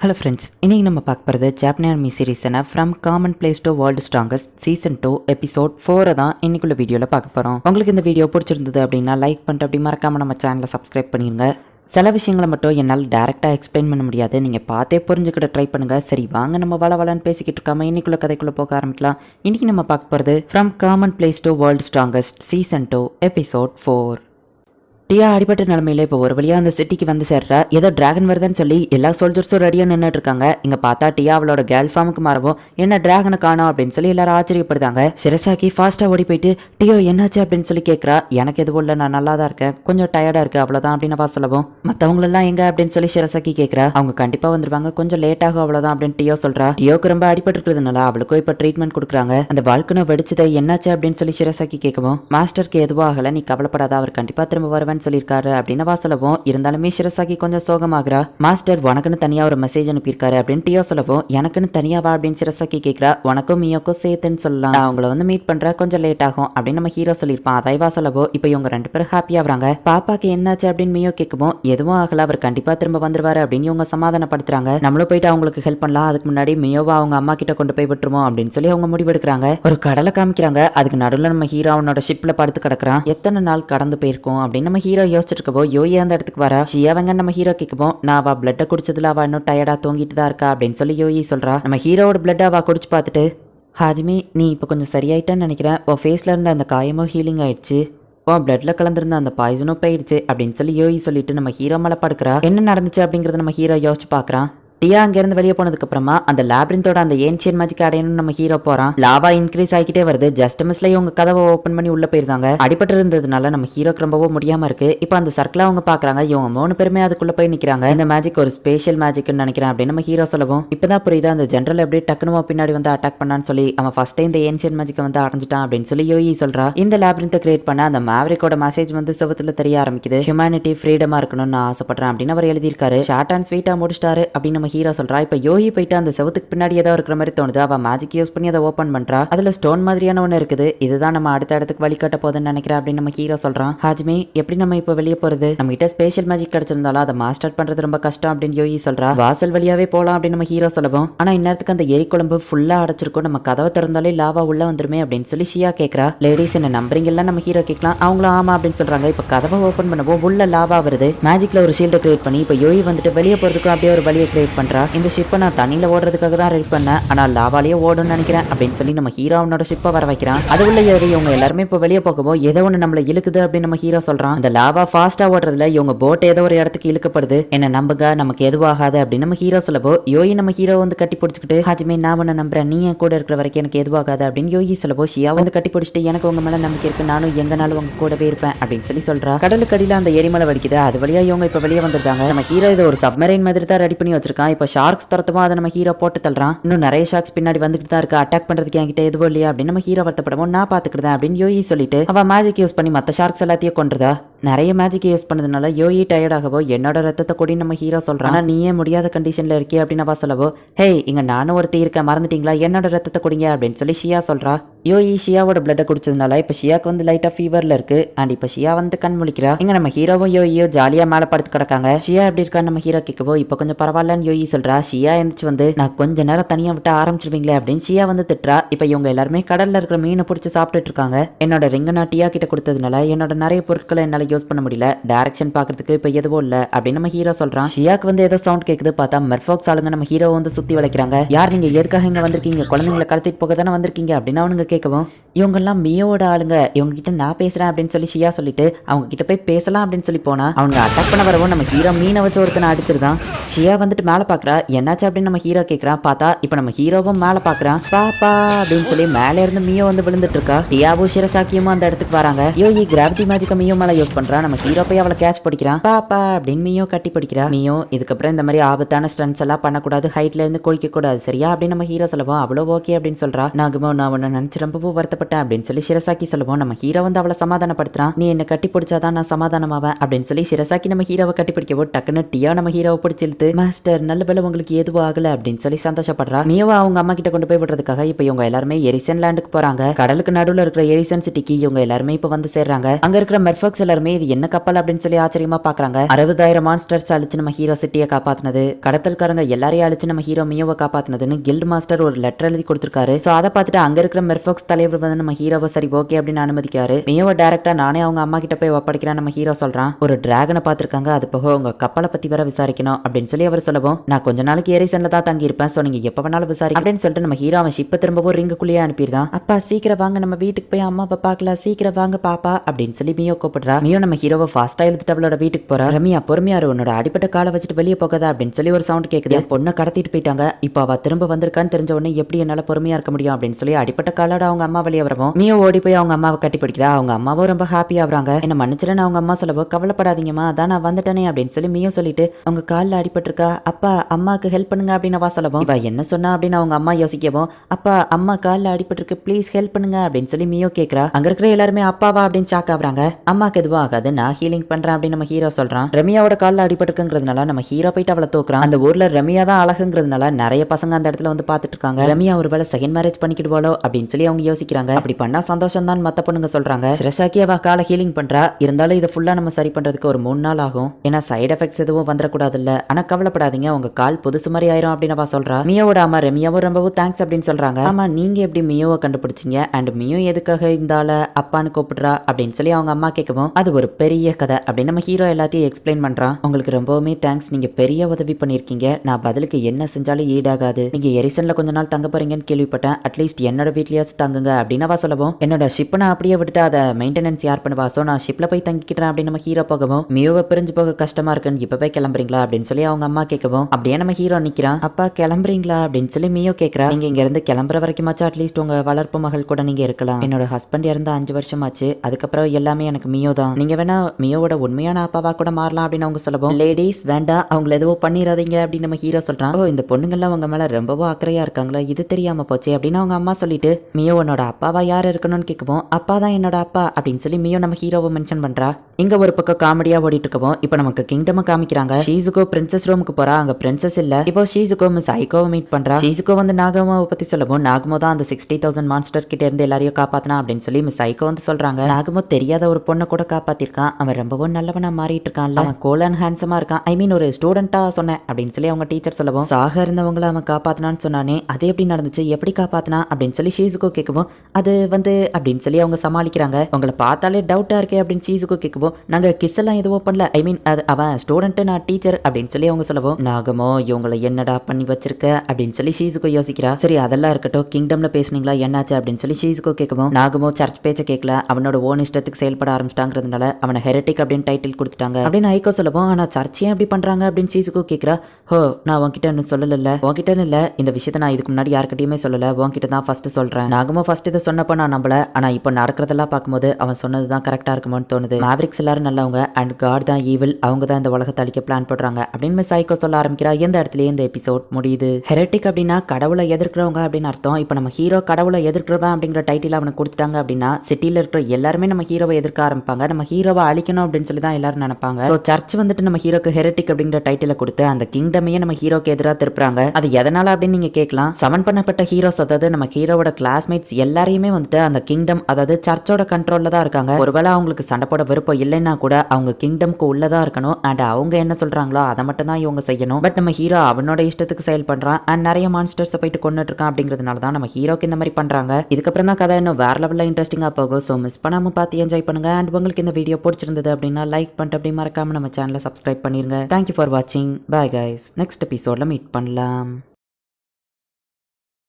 Hello friends இன்றைக்கி நம்ம பார்க்க போகிறது ஜாப்பனியர் மீ சீரீஸான from common place to world strongest season two episode ஃபோரை தான் இன்னைக்குள்ள வீடியோவில் பார்க்க போகிறோம் உங்களுக்கு இந்த வீடியோ பிடிச்சிருந்தது அப்படின்னா லைக் பண்ணிட்டு அப்படி மறக்காமல் நம்ம சேனலை சப்ஸ்கிரைப் பண்ணிடுங்க சில விஷயங்களை மட்டும் என்னால் டேரெக்டாக எக்ஸ்பிளைன் பண்ண முடியாது. நீங்கள் பார்த்தே புரிஞ்சுக்கிட்ட ட்ரை பண்ணுங்கள் சரி வாங்க நம்ம வள வளன்னு பேசிக்கிட்டு இருக்காம இன்னைக்குள்ள கதைக்குள்ளே போக ஆரம்பிக்கலாம். இன்றைக்கி நம்ம பார்க்க போகிறது from common place to world strongest season two episode four டியா அடிபட்ட நிலமையில இப்போ ஒரு வழியா அந்த சிட்டிக்கு வந்து சேர்றா. ஏதோ டிராகன் வருதுன்னு சொல்லி எல்லா சோல்ஜர்ஸும் ரெடியா நின்றுட்டு இருக்காங்க. இங்க பார்த்தா டியா அவளோட கேர்ள் ஃபார்முக்கு மாறவும் என்ன டிராகனை காணோம் அப்படின்னு சொல்லி எல்லாரும் ஆச்சரியப்படுதாங்க சிரசாக்கி ஃபாஸ்டா ஓடி போயிட்டு டியோ என்னாச்சு? அப்படின்னு சொல்லி கேட்கறா எனக்கு எதுவும் இல்லை நான் நல்லா தான் இருக்கேன். கொஞ்சம் டயர்டா இருக்கு அவ்வளவுதான் அப்படின்னு பா சொல்லவும். மத்தவங்களெல்லாம் எங்க அப்படின்னு சொல்லி சிரசாக்கி கேட்கறா அவங்க கண்டிப்பா வந்துருவாங்க. கொஞ்சம் லேட் ஆகும் அவ்வளவுதான் அப்படின்னு டியோ சொல்றா. டியோக்கு ரொம்ப அடிபட்டு இருக்கிறதுனால அவளுக்கும் இப்ப ட்ரீட்மெண்ட் கொடுக்குறாங்க. அந்த வாழ்க்கை வெடிச்சதை என்னாச்சு அப்படின்னு சொல்லி சிரசாக்கி கேட்கவும் மாஸ்டருக்கு எதுவும் ஆகல. நீ கவலைப்படாத. அவர் கண்டிப்பா திரும்ப வருவேன்னு சொல்லியிருக்காரு அப்படின்னு வா சொல்லவும் இருந்தாலுமே சிரசாக்கி கொஞ்சம் சோகமாகறா. மாஸ்டர் உனக்குன்னு தனியா ஒரு மெசேஜ் அனுப்பியிருக்காரு அப்படின்னு டியோ சொல்லவும் எனக்குன்னு தனியாவா அப்படின்னு சிரசாக்கி கேட்குறா உனக்கும் மியோக்கும் சேர்த்துன்னு சொல்லலாம். நான் அவங்கள வந்து மீட் பண்ற கொஞ்சம் லேட் ஆகும் அப்படின்னு நம்ம ஹீரோ சொல்லியிருப்பான். அதை வா சொல்லவோ இப்போ இவங்க ரெண்டு பேரும் ஹாப்பி வராங்க. பாப்பாக்கு என்னாச்சு? அப்படின்னு மியோ கேட்கவும் எதுவும் ஆகல. அவர் கண்டிப்பா திரும்ப வந்துருவாரு அப்படின்னு இவங்க சமாதானப்படுத்துறாங்க. நம்மளும் போயிட்டு அவங்களுக்கு ஹெல்ப் பண்ணலாம். அதுக்கு முன்னாடி மியோவா அவங்க அம்மா கிட்ட கொண்டு போய் விட்டுருவோம் அப்படின்னு சொல்லி அவங்க முடிவெடுக்கிறாங்க ஒரு கடலை காமிக்கிறாங்க. அதுக்கு நடுவில் நம்ம ஹீரோ அவனோட ஷிப்ல படுத்து கிடக்குறான். எத்தனை நாள் கடந்து போயிருக்கோம் அப்படின்னு நம்ம ஹீரோ யோசிச்சுட்டு இருக்கபோ யோகி அந்த இடத்துக்கு வரா? ஷியாவங்க நம்ம ஹீரோ கேட்கவோ நான் அவ பிளட்டை குடிச்சதுல அவ இன்னும் டயர்டா தூங்கிட்டு தான் இருக்கா? அப்படின்னு சொல்லி யோகி சொல்றா. நம்ம ஹீரோவோட பிளட் அவ குடிச்சு பார்த்துட்டு ஹாஜிமி நீ இப்போ கொஞ்சம் சரியாயிட்டான்னு நினைக்கிறேன். உன் ஃபேஸில் இருந்த அந்த காயமும் ஹீலிங் ஆயிடுச்சு. உன் பிளட்ல கலந்துருந்த அந்த பாய்சனும் போயிடுச்சு. அப்படின்னு சொல்லி யோகி சொல்லிட்டு நம்ம ஹீரோ மேலே படுக்கிறா. என்ன நடந்துச்சு அப்படிங்கறத நம்ம ஹீரோ யோசிச்சு பார்க்குறான். டியா அங்கேருந்து வெளியே போனதுக்கு அப்புறமா அந்த லேப்ரிந்தோட அந்த ஏன்ஷியன் மேஜிக் அடையணும்னு நம்ம ஹீரோ போறான். லாவா இன்க்ரீஸ் ஆகிக்கிட்டே வருது. ஜஸ்ட் மிஸ்ல இவங்க கதவை ஓப்பன் பண்ணி உள்ள போயிருந்தாங்க அடிபட்டு இருந்ததுனால நம்ம ஹீரோக்கு ரொம்பவும் முடியாம இருக்கு. இப்போ அந்த சர்க்கிள அவங்க பாக்குறாங்க. இவங்க மூணு பேருமே அதுக்குள்ள போய் நிக்கிறாங்க. இந்த மேஜிக் ஒரு ஸ்பெஷல் மேஜிக்னு நினைக்கிறேன் அப்படின்னு நம்ம ஹீரோ சொல்லவும். இப்பதான் புரியுது அந்த ஜென்ரல் எப்படி டக்குனு பின்னாடி வந்து அட்டாக் பண்ணான்னு சொல்லி அவன் ஃபர்ஸ்ட் இந்த ஏன்ஷியன் மேஜிக் வந்து அடைஞ்சிட்டான் அப்படின்னு சொல்லி யோகி சொல்றா. இந்த லேப்ரிந்த கிரியேட் பண்ண அந்த மேவரிக்கோட மெசேஜ் வந்து செவத்துல தெரிய ஆரம்பிக்குது. ஹியூமனிட்டி ஃப்ரீடமா இருக்கணும்னு நான் ஆசைப்படுறேன் அப்படின்னு அவர் எழுதியிருக்காரு. ஷார்ட் அண்ட் ஸ்வீட்டா முடிச்சிட்டாரு அப்படின்னு நம்ம ஹீரோ சொல்றா இப்போ யோகி போயிட்டு அந்த செவத்துக்கு பின்னாடி ஏதோ இருக்கிற மாதிரி தோணுது. அவ மேஜிக் யூஸ் பண்ணி அதை ஓப்பன் பண்றா. அதுல ஸ்டோன் மாதிரியான ஒன்று இருக்குது. இதுதான் நம்ம அடுத்த இடத்துக்கு வழிகாட்ட போதுன்னு நினைக்கிறேன் அப்படின்னு நம்ம ஹீரோ சொல்றான். ஹாஜ்மி எப்படி நம்ம இப்போ வெளியே போறது? நம்ம கிட்ட ஸ்பேஷியல் மேஜிக் கிடைச்சிருந்தாலும் அதை மாஸ்டர் பண்றது ரொம்ப கஷ்டம் அப்படின்னு யோகி சொல்றா. வாசல் வழியாவே போலாம் அப்படின்னு நம்ம ஹீரோ சொல்லவும். ஆனா இந்நேரத்துக்கு அந்த எரி குழம்பு ஃபுல்லா அடைச்சிருக்கும். நம்ம கதவை திறந்தாலே லாவா உள்ள வந்துருமே அப்படின்னு சொல்லி ஷியா கேட்கறா லேடிஸ் என்ன நம்புறீங்கல்ல? நம்ம ஹீரோ கேட்கலாம். அவங்களும் ஆமா அப்படின்னு சொல்றாங்க. இப்போ கதவை ஓப்பன் பண்ணவும் உள்ள லாவா வருது. மேஜிக்ல ஒரு ஷீல்டை கிரியேட் பண்ணி இப்போ யோகி வந்துட்டு வெளியே போறதுக்கும் அப்படியே ஒரு வழியை கிரியேட் பண்றா? இந்த ஷிப்பை நான் தண்ணியில் ஓடுறதுக்காக தான் ரெடி பண்ணேன். ஆனால் லாவாலேயே ஓடும்னு நினைக்கிறேன் அப்படின்னு சொல்லி நம்ம ஹீரோ அவனோட ஷிப்பை வர வைக்கிறான். அது உள்ள ஏறி இவங்க எல்லாருமே இப்போ வெளியே போகவும் ஏதோ ஒன்று நம்மளை இழுக்குது அப்படின்னு நம்ம ஹீரோ சொல்கிறான் அந்த லாவா ஃபாஸ்ட்டாக ஓடுறதுல இவங்க போட் ஏதோ ஒரு இடத்துக்கு இழுக்கப்படுது. என்ன நம்புங்க நமக்கு எதுவும் ஆகாது அப்படின்னு நம்ம ஹீரோ சொல்லப்போ யோகி நம்ம ஹீரோ வந்து கட்டி பிடிச்சிக்கிட்டு ஹாஜிமே நான் உன்னை நம்புறேன். நீ என் கூட இருக்கிற வரைக்கும் எனக்கு எதுவும் ஆகாது அப்படின்னு யோகி சொல்லவோ ஷியா வந்து கட்டி பிடிச்சிட்டு எனக்கு உங்க மேலே நம்பிக்கை இருக்கு. நானும் எங்கனாலும் உங்க கூடவே இருப்பேன் அப்படின்னு சொல்லி சொல்கிறா கடலுக்கு அந்த எரிமலை வடிக்குது. அது வழியாக இவங்க இப்போ வெளியே வந்திருக்காங்க. நம்ம ஹீரோ இதை ஒரு சப்மரைன் மாதிரி தான் ரெடி பண்ணி வச்சிருக்கான். இப்போ ஷார்க்ஸ் துரத்துமா? அதை நம்ம ஹீரோ போட்டு தள்ளுறான். இன்னும் நிறைய ஷார்க்ஸ் பின்னாடி வந்துட்டு தான் இருக்கு. அட்டாக் பண்றதுக்கு என்கிட்ட எதுவும் இல்லையா அப்படின்னு நம்ம ஹீரோ வருத்தப்படமோ நான் பாத்துக்கிட்டேன் அப்படின்னு யோகி சொல்லிட்டு அவன் மேஜிக் யூஸ் பண்ணி மத்த ஷார்க்ஸ் எல்லாத்தையும் கொண்டுதா நிறைய மேஜிக் யூஸ் பண்ணதுனால யோயி டயர்டாகவோ என்னோட ரத்தத்தை கூட நம்ம ஹீரோ சொல்றான். நீயே முடியாத கண்டிஷன்ல இருக்கே அப்படின்னு அவ சொல்லவோ ஹே இங்க நானும் ஒருத்தி இருக்கேன். மறந்துட்டீங்களா? என்னோட ரத்தத்தை குடிங்க அப்படின்னு சொல்லி ஷியா சொல்றா. யோயி ஷியாவோட பிளட்டை குடிச்சதுனால இப்ப ஷியாக்கு வந்து லைட்டா ஃபீவர்ல இருக்கு. அண்ட் இப்ப ஷியா வந்து கண் முழிக்கிறா. இங்க நம்ம ஹீரோவும் யோயோ ஜாலியா மேல படுத்து கிடக்காங்க. ஷியா எப்படி இருக்கான்னு நம்ம ஹீரோ கேட்கவோ இப்ப கொஞ்சம் பரவாயில்லன்னு யோகி சொல்றா ஷியா எந்திரிச்சு வந்து நான் கொஞ்ச நேரம் தனியா விட்டு ஆரம்பிச்சிருவீங்களே அப்படின்னு ஷியா வந்து திட்டுறா. இப்ப இவங்க எல்லாருமே கடல்ல இருக்கிற மீனை பிடிச்சி சாப்பிட்டுட்டு இருக்காங்க. என்னோட ரிங்க நான் டியா கிட்ட கொடுத்ததுனால என்னோட நிறைய பொருட்களை என்னால யூஸ் பண்ண முடியல. டைரக்ஷன் பாக்குறதுக்கு இப்ப எதுவும் இல்ல அப்படின்னு நம்ம ஹீரோ சொல்றான். ஷியாக்கு வந்து ஏதோ சவுண்ட் கேக்குது பார்த்தா மெர்ஃபாக்ஸ் ஆளுங்க நம்ம ஹீரோ வந்து சுத்தி வளைக்கிறாங்க. யார் நீங்க? எதுக்காக இங்க வந்திருக்கீங்க? குழந்தைங்களை கடத்திட்டு போக தானே வந்திருக்கீங்க? அப்படின்னு அவனுங்க கேட்கவும் இவங்கெல்லாம் மியோட ஆளுங்க. இவங்க கிட்ட நான் பேசுறேன் அப்படின்னு சொல்லி ஷியா சொல்லிட்டு அவங்க கிட்ட போய் பேசலாம் அப்படின்னு சொல்லி போனா அவங்க அட்டாக் பண்ண வரவும் நம்ம ஹீரோ மீனை வச்சு ஒருத்தனை அடிச்சிருக்கான். ஷியா வந்துட்டு மேல பாக்குறா என்னாச்சு அப்படின்னு நம்ம ஹீரோ கேட்குறான் பார்த்தா இப்போ நம்ம ஹீரோவும் மேல பாக்குறான் பாப்பா அப்படின்னு சொல்லி மேல இருந்து மியோ வந்து விழுந்துட்டு இருக்கா. டியாவும் சிரசாக்கியமும் அந்த இடத்துக்கு வராங்க. யோகி கிராவிட்டி மேஜிக்க மியோ மேல யூஸ் பண்றான் நம்ம ஹீரோ போய் அவளை கேட்ச் பிடிக்கிறான் பாப்பா அப்படின்னு மியோ கட்டி பிடிக்கிறா. மியோ இதுக்கப்புறம் இந்த மாதிரி ஆபத்தான ஸ்டன்ஸ் எல்லாம் பண்ணக்கூடாது. ஹைட்ல இருந்து குளிக்க கூடாது. சரியா? அப்படின்னு நம்ம ஹீரோ சொல்லுவோம். அவ்வளோ ஓகே அப்படின்னு சொல்றா. நாகமோ நான் உன்னை நினைச்சு ரொம்பவும் வருத்தப்பட்டேன் அப்படின்னு சொல்லி சிரசாக்கி சொல்லுவோம். நம்ம ஹீரோ வந்து அவளை சமாதானப்படுத்துறான் நீ என்ன கட்டி பிடிச்சாதான் நான் சமாதானமாவேன் அப்படின்னு சொல்லி சிரசாக்கி நம்ம ஹீரோவை கட்டி பிடிக்கவோ டக்குன்னு டியா நம்ம ஹீரோவை பிடிச்சி இழுத்து மாஸ்டர் நல்ல வேலை உங்களுக்கு எதுவும் ஆகல அப்படின்னு சொல்லி சந்தோஷப்படுறா. மியோவை அவங்க அம்மா கிட்ட கொண்டு போய் விடுறதுக்காக இப்போ இவங்க எல்லாருமே எரிசன் லேண்டுக்கு போறாங்க. கடலுக்கு நடுவுல இருக்கிற எரிசன் சிட்டிக்கு இவங்க எல்லாருமே இப்போ வந்து சேர்றாங்க. அங்க இருக்கிற மெர்ஃபக்ஸ் எல்லாருமே இது என்ன கப்பல் அப்படின்னு சொல்லி ஆச்சரியமா பாக்குறாங்க. அறுபதாயிரம் மாஸ்டர்ஸ் அழிச்சு நம்ம ஹீரோ சிட்டியை காப்பாத்தினது. கடத்தல்காரங்க எல்லாரையும் அழிச்சு நம்ம ஹீரோ மியோவை காப்பாத்தினதுன்னு கில்ட் மாஸ்டர் ஒரு லெட்டர் எழுதி கொடுத்திருக்காரு. சோ அதை பார்த்துட்டு அங்க இருக்கிற மெர்ஃபக்ஸ் தலைவர் வந்து நம்ம ஹீரோவை சரி ஓகே அப்படின்னு அனுமதிக்காரு. மியோவை டேரக்டா நானே அவங்க அம்மா கிட்ட போய் ஒப்படைக்கிறேன் நம்ம ஹீரோ சொல்றான். ஒரு டிராகனை பார்த்திருக்காங்க. அது போக உங்க கப்பலை பத்தி வர விசாரிக்கணும் அப்படின்னு சொல்லி அவர் சொல்லவும். நான் கொஞ்ச நாளைக்கு ஏரிசன்ல தான் தங்கி இருப்பேன் சோ நீங்க எப்ப வேணாலும் விசாரி அப்படின்னு சொல்லிட்டு நம்ம ஹீரோ அவன் ஷிப்பை திரும்பவும் ரிங்குக்குள்ளேயே அனுப்பிடுதான் அப்பா சீக்கிரம் வாங்க. நம்ம வீட்டுக்கு போய் அம்மாவை பார்க்கலாம். சீக்கிரம் வாங்க பாப்பா அப்படின்னு சொல்லி மியோ கூப்பிடுறா. மியோ நம்ம ஹீரோவை ஃபாஸ்டா இழுத்துட்டு அவளோட வீட்டுக்கு போறா. ரம்யா பொறுமையா உன்னோட அடிப்பட்ட காலை வச்சுட்டு வெளியே போகாதா? அப்படின்னு சொல்லி ஒரு சவுண்ட் கேக்குது. பொண்ணை கடத்திட்டு போயிட்டாங்க. இப்போ அவ திரும்ப வந்திருக்கான்னு தெரிஞ்ச உடனே எப்படி என்னால பொறுமையா இருக்க முடியும்? அப்படின்னு சொல்லி அடிப்பட்ட காலோட அவங்க அம்மா வெளியே வரவும் மியோ ஓடி போய் அவங்க அம்மாவை கட்டி பிடிக்கிறா. அவங்க அம்மாவும் ரொம்ப ஹாப்பியாக ஆகுறாங்க என்ன மன்னிச்சிட அவங்க அம்மா சொல்லவோ கவலைப்படாதீங்கம்மா. அதான் நான் வந்துட்டேனே. அப்படின்னு சொல்லி மியோ சொல்லிட்டு அவங்க காலில் அடிபட்டிருக்கா. அப்பா அம்மாக்கு ஹெல்ப் பண்ணுங்க அப்படின்னு வா சொல்லவும். இவ என்ன சொன்னா அப்படின்னு அவங்க அம்மா யோசிக்கவும் அப்பா அம்மா காலில் அடிபட்டிருக்கு ப்ளீஸ் ஹெல்ப் பண்ணுங்க அப்படின்னு சொல்லி மியோ கேட்கறா அங்க இருக்கிற எல்லாருமே அப்பாவா அப்படின்னு ஷாக் ஆகுறாங்க. அம்மாக்கு எதுவும் ஆகாது நான் ஹீலிங் பண்றேன் அப்படின்னு நம்ம ஹீரோ சொல்றான். ரம்யாவோட காலில் அடிபட்டிருக்குங்கிறதுனால நம்ம ஹீரோ போயிட்டு அவளை தூக்குறான். அந்த ஊர்ல ரம்யா தான் அழகுங்கிறதுனால நிறைய பசங்க அந்த இடத்துல வந்து பாத்துட்டு இருக்காங்க ரம்யா ஒருவேளை செகண்ட் மேரேஜ் பண்ணிக்கிடுவாளோ அப்படின்னு சொல்லி அவங்க யோசிக்கிறாங்க. அப்படி பண்ணா சந்தோஷம் தான் மத்த பொண்ணுங்க சொல்றாங்க. சிரசாக்கி அவ காலை ஹீலிங் பண்றா. இருந்தாலும் இதை ஃபுல்லா நம்ம சரி பண்றதுக்கு ஒரு மூணு நாள் ஆகும். ஏன்னா சைடு எஃபெக்ட்ஸ் எதுவும் வந்துடக்கூடாது இல்ல ஆனா கவலைப்படாதீங்க உங்க கால் புதுசு மாதிரி ஆயிரும் அப்படின்னு அவ சொல்றா. மியோட அம்மா ரம்யாவும் ரொம்பவும் தேங்க்ஸ் அப்படின்னு சொல்றாங்க. ஆமா நீங்க எப்படி மியோவை கண்டுபிடிச்சீங்க? அண்ட் மியோ எதுக்காக இந்த ஆளை அப்பான்னு கூப்பிடுறா அப்படின்னு சொல்லி அவங்க அம்மா கேட்கவும் அது ஒரு பெரிய கதை அப்படின்னு நம்ம ஹீரோ எல்லாத்தையும் எக்ஸ்பிளைன் பண்றான். உங்களுக்கு ரொம்பவுமே தேங்க்ஸ் நீங்க பெரிய உதவி பண்ணிருக்கீங்க நான் பதிலுக்கு என்ன செஞ்சாலும் ஈடாகாது. நீங்க எரிசன்ல கொஞ்ச நாள் தங்க போறீங்கன்னு கேள்விப்பட்டேன். அட்லீஸ்ட் என்னோட வீட்லயாச்சும் தங்குங்க அப்படின்னு அவ சொல்லவும் என்னோட ஷிப்பை நான் அப்படியே விட்டுட்டு அதை மெயின்டெனன்ஸ் யார் பண்ணுவா? ஸோ நான் ஷிப்ல போய் தங்கிக்கிறேன் அப்படின்னு நம்ம ஹீரோ போகவும் மியோவை பிரிஞ்சு போக கஷ்டமா இருக்குன்னு இப்பவே கிளம்புறீங்களா அப்படின்னு சொல்லி அவங்க அம்மா கேட்கவும் அப்படியே நம்ம ஹீரோ நிக்கிறான். அப்பா கிளம்புறீங்களா? அப்படின்னு சொல்லி மியோ கேட்கறா நீங்க இங்க இருந்து கிளம்புற வரைக்குமாச்சும் அட்லீஸ்ட் உங்க வளர்ப்பு மகள் கூட நீங்க இருக்கலாம். என்னோட ஹஸ்பண்ட் இறந்து அஞ்சு வருஷம் ஆச்சு. அதுக்கப்புறம் எல்லாமே எனக்கு மியோ தான். நீங்க வேணா மியோவோட உண்மையான அப்பாவா கூட மாறலாம் அப்படின்னு அவங்க சொல்லவும் லேடிஸ் வேண்டாம். அவங்கள எதுவும் பண்ணிடாதீங்க அப்படின்னு நம்ம ஹீரோ சொல்றான். ஓ இந்த பொண்ணுங்கள்லாம் உங்க மேல ரொம்பவும் அக்கறையா இருக்காங்களா? இது தெரியாம போச்சு அப்படின்னு அவங்க அம்மா சொல்லிட்டு மியோ உன்னோட அப்பாவா யார் இருக்கணும்னு கேட்கவும் அப்பா தான் என்னோட அப்பா அப்படின்னு சொல்லி மியோ நம்ம ஹீரோவை மென்ஷன் பண்றா. இங்க ஒரு பக்கம் காமெடியா ஓடிட்டு இருக்கவும் இப்போ நமக்கு கிங்டமை காமிக்கிறாங்க. ஷீஸுக்கோ பிரின்சஸ் ரூமுக்கு போறா. அங்க பிரின்சஸ் இல்ல. இப்போ ஷீசுகோ மிஸ் ஐகோவை மீட் பண்றா. ஷீசுகோ வந்து நாகமாவை பத்தி சொல்லவும் நாகமோ தான் அந்த சிக்ஸ்டி தௌசண்ட் மான்ஸ்டர் கிட்ட இருந்து எல்லாரையும் காப்பாத்தினா அப்படின்னு சொல்லி மிஸ் ஐகோ வந்து சொல்றாங்க. நாகமோ தெரியாத ஒரு பொண்ணை கூட காப்பாத்திருக்கான். அவன் ரொம்பவும் நல்லவனா மாறிட்டு இருக்கான்ல அவன் கோல் அண்ட் ஹேண்ட்ஸமா இருக்கான். ஐ மீன் ஒரு ஸ்டூடெண்டா சொன்னேன் அப்படின்னு சொல்லி அவங்க டீச்சர் சொல்லவும் சாக இருந்தவங்கள அவன் காப்பாத்தினான்னு சொன்னானே அது எப்படி நடந்துச்சு? எப்படி காப்பாத்தினா? அப்படின்னு சொல்லி ஷீசுகோ கேட்கவும் அது வந்து அப்படின்னு சொல்லி அவங்க சமாளிக்கிறாங்க. உங்களை பார்த்தாலே டவுட்டா இருக்கே அப்படின்னு ஷீசுகோ கேட்கவும் நாங்க கிஸ் எல்லாம் எதுவும் பண்ணல. ஐ மீன் அது அவன் ஸ்டூடெண்ட் நான் டீச்சர் அப்படின்னு சொல்லி அவங்க சொல்லவும் நாகமோ இவங்களை என்னடா பண்ணி வச்சிருக்க? அப்படின்னு சொல்லி ஷீசுகோ யோசிக்கிறா. சரி அதெல்லாம் இருக்கட்டும். கிங்டம்ல பேசுனீங்களா? என்னாச்சு? அப்படின்னு சொல்லி ஷீசுகோ கேட்கவும் நாகமோ சர்ச் பேச்ச கேட்கல. அவனோட ஓன் இஷ்டத்துக்கு செயல்பட ஆரம்பிச்சிட்டாங்கிறதுனால அவனை ஹெரட்டிக் அப்படின்னு டைட்டில் கொடுத்துட்டாங்க. அப்படின்னு ஐகோ சொல்லவும் ஆனா சர்ச் ஏன் அப்படி பண்றாங்க? அப்படின்னு ஷீசுகோ கேட்கிறா. ஹோ நான் உன்கிட்ட இன்னும் சொல்லல உன்கிட்ட இல்ல. இந்த விஷயத்த நான் இதுக்கு முன்னாடி யார்கிட்டயுமே சொல்லல. உன்கிட்ட தான் ஃபர்ஸ்ட் சொல்றேன். நாகமோ ஃபர்ஸ்ட் இதை சொன்னப்ப நான் நம்பல. ஆனா இப்போ நடக்கிறதெல்லாம் பார்க்கும்போது அவன் சொன்னது தான் கரெக்டா இருக்குமோன்னு தோணுது. மேவரிக்ஸ் எல்லாரும் நல்லவங்க. அண்ட் காட் தான் ஈவில் அவங்க தான் இந்த உலகத்தை அழிக்க பிளான் போடுறாங்க. அப்படின்னு மிஸ் ஐக்கோ சொல்ல காமிக்கிறா. எந்த இடத்துலயே இந்த எபிசோட் முடியுது. ஹெரட்டிக் அப்படின்னா கடவுளை எதிர்க்கிறவங்க அப்படின்னு அர்த்தம். இப்போ நம்ம ஹீரோ கடவுளை எதிர்க்கிறவன் அப்படிங்கிற டைட்டில் அவனுக்கு கொடுத்துட்டாங்க அப்படின்னா சிட்டியில் இருக்கிற எல்லாருமே நம்ம ஹீரோவை எதிர்க்க ஆரம்பிப்பாங்க. நம்ம ஹீரோவை அழிக்கணும் அப்படின்னு சொல்லி தான் எல்லாரும் நினைப்பாங்க. ஸோ சர்ச் வந்துட்டு நம்ம ஹீரோக்கு ஹெரட்டிக் அப்படிங்கிற டைட்டில் கொடுத்து அந்த கிங்டமையே நம்ம ஹீரோக்கு எதிராக திருப்புறாங்க. அது எதனால அப்படின்னு நீங்க கேட்கலாம். சமன் பண்ணப்பட்ட ஹீரோஸ் அதாவது நம்ம ஹீரோவோட கிளாஸ்மேட்ஸ் எல்லாரையுமே வந்துட்டு அந்த கிங்டம் அதாவது சர்ச்சோட கண்ட்ரோல்ல தான் இருக்காங்க. ஒருவேளை அவங்களுக்கு சண்டை போட விருப்பம் இல்லைன்னா கூட அவங்க கிங்டம்க்கு உள்ளதா இருக்கணும். அண்ட் அவங்க என்ன சொல்றாங்களோ அதை மட்டும் தான் இவங்க செய்யணும். பட் நம்ம ஹீரோ அவனோட இஷ்டத்துக்கு செயல் பண்றான் அண்ட் நிறைய மான்ஸ்டர்ஸை போயிட்டு கொண்டுட்டு இருக்கான் அப்படிங்கிறதுனால தான் நம்ம ஹீரோக்கு இந்த மாதிரி பண்றாங்க. இதுக்கப்புறம் தான் கதை இன்னும் வேற லெவலில் இன்ட்ரெஸ்டிங்காக போகும். ஸோ மிஸ் பண்ணாம பார்த்து என்ஜாய் பண்ணுங்க. அண்ட் உங்களுக்கு இந்த வீடியோ பிடிச்சிருந்தது அப்படின்னா லைக் பண்ணிட்டு அப்படி மறக்காம நம்ம சேனலை சப்ஸ்கிரைப் பண்ணிருங்க. தேங்க்யூ ஃபார் வாட்சிங் பாய் கைஸ் நெக்ஸ்ட் எபிசோட்ல மீட் பண்ணலாம்.